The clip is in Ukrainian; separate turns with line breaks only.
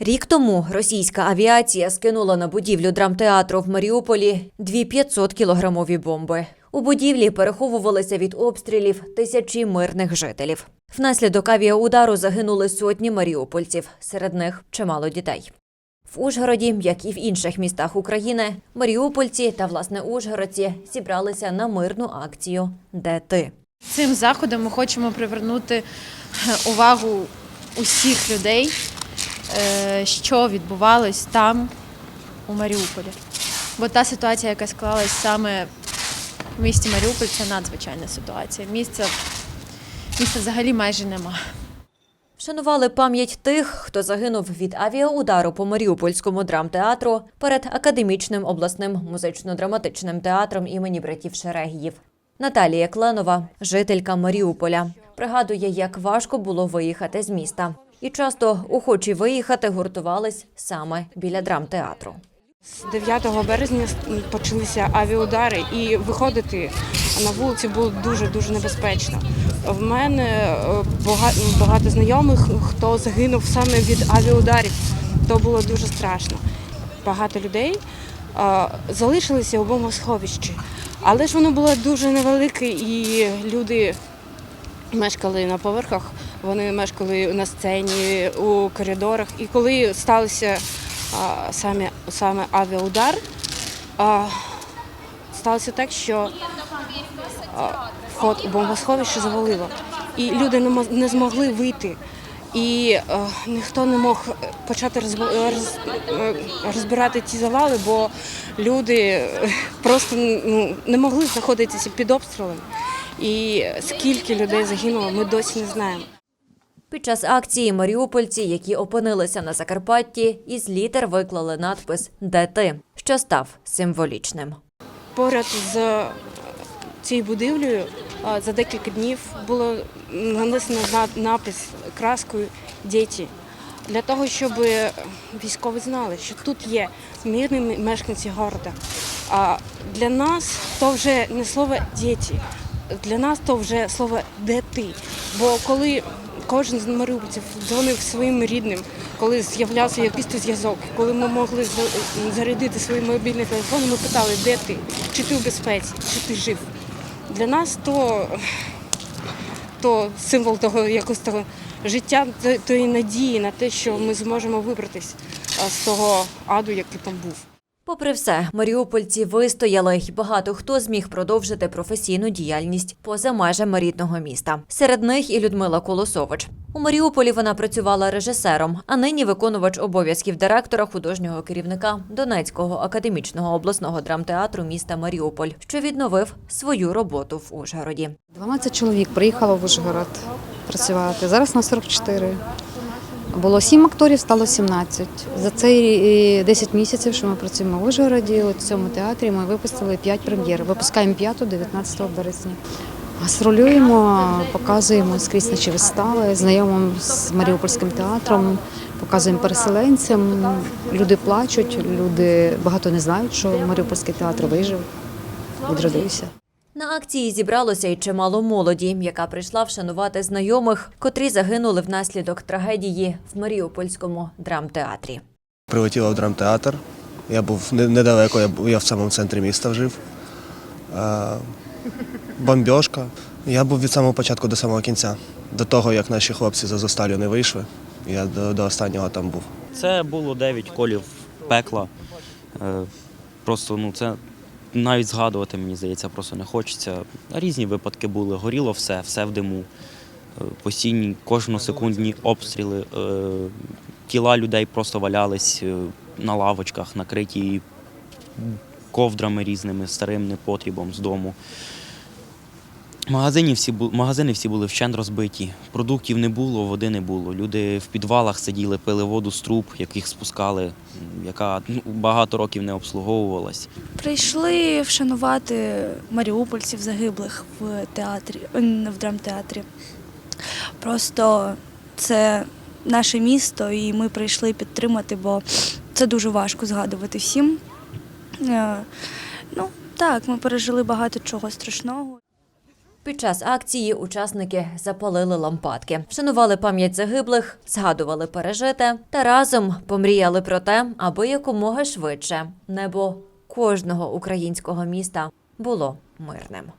Рік тому російська авіація скинула на будівлю драмтеатру в Маріуполі дві 500-кілограмові бомби. У будівлі переховувалися від обстрілів тисячі мирних жителів. Внаслідок авіаудару загинули сотні маріупольців, серед них чимало дітей. В Ужгороді, як і в інших містах України, маріупольці та власне ужгородці зібралися на мирну акцію Де ти?
Цим заходом ми хочемо привернути увагу усіх людей, що відбувалось там, у Маріуполі. Бо та ситуація, яка склалась саме в місті Маріуполь, це надзвичайна ситуація. Місця, місця взагалі майже нема.
Вшанували пам'ять тих, хто загинув від авіаудару по Маріупольському драмтеатру перед академічним обласним музично-драматичним театром імені братів Шерегіїв. Наталія Кленова, жителька Маріуполя, пригадує, як важко було виїхати з міста. І часто охочі виїхати гуртувались саме біля драмтеатру.
З 9 березня почалися авіаудари, і виходити на вулиці було дуже дуже небезпечно. В мене е, багато, багато знайомих, хто загинув саме від авіаударів. То було дуже страшно. Багато людей е, залишилися у бомбосховищі, але ж воно було дуже невелике, і люди мешкали на поверхах, вони мешкали на сцені, у коридорах. І коли сталося а, саме, саме авіаудар, сталося так, що вход у бомбосховище завалило. І люди не, змогли вийти. І е, ніхто не мог почати роз, е, розбирати ті завали, бо люди е, просто ну, не могли знаходитися під обстрілом. І скільки людей загинуло, ми досі не знаємо.
Під час акції маріупольці, які опинилися на Закарпатті, із літер виклали надпис Де ти, що став символічним.
Поряд з е, цією будівлею е, за декілька днів було нанесено напис краскою діти для того, щоб військові знали, що тут є мирні мешканці міста. А для нас то вже не слово діти, для нас то вже слово де ти. Бо коли кожен з маріупольців дзвонив своїм рідним, коли з'являвся якийсь зв'язок, коли ми могли зарядити свої мобільні телефони, ми питали, де ти, чи ти в безпеці, чи ти жив. Для нас то, то символ того якогось того життя, тої надії на те, що ми зможемо вибратись з того аду, який там був.
Попри все, маріупольці вистояли, і багато хто зміг продовжити професійну діяльність поза межами рідного міста. Серед них і Людмила Колосович. У Маріуполі вона працювала режисером, а нині виконувач обов'язків директора художнього керівника Донецького академічного обласного драмтеатру міста Маріуполь, що відновив свою роботу в Ужгороді.
12 чоловік приїхало в Ужгород працювати. Зараз на 44. Було 7 акторів, стало 17. За цей 10 місяців, що ми працюємо в Ужгороді, у цьому театрі ми випустили 5 прем'єр. Випускаємо 5 19 березня. Гастролюємо, показуємо скрізь наші вистави, знайомимо з Маріупольським театром, показуємо переселенцям. Люди плачуть, люди багато не знають, що Маріупольський театр вижив, відродився.
На акції зібралося й чимало молоді, яка прийшла вшанувати знайомих, котрі загинули внаслідок трагедії в Маріупольському драмтеатрі.
Прилетіла в драмтеатр. Я був недалеко, я, був- я в самому центрі міста жив. Бомбьошка. Я був від самого початку до самого кінця. До того, як наші хлопці з Азовсталю не вийшли, я до, до останнього там був.
Це було 9 колів пекла. Е, Просто ну це навіть згадувати, мені здається, просто не хочеться. Різні випадки були. Горіло все, все в диму. Е, Постійні, кожносекундні обстріли. Е, Тіла людей просто валялись е, на лавочках, накриті ковдрами різними, старим непотрібом з дому. Магазини всі, магазини всі були вщент розбиті, продуктів не було, води не було. Люди в підвалах сиділи, пили воду з труб, яких спускали, яка ну, багато років не обслуговувалась.
Прийшли вшанувати маріупольців загиблих в театрі, е, в драмтеатрі. Просто це наше місто, і ми прийшли підтримати, бо це дуже важко згадувати всім. Е, Ну, так, ми пережили багато чого страшного.
Під час акції учасники запалили лампадки, вшанували пам'ять загиблих, згадували пережите та разом помріяли про те, аби якомога швидше небо кожного українського міста було мирним.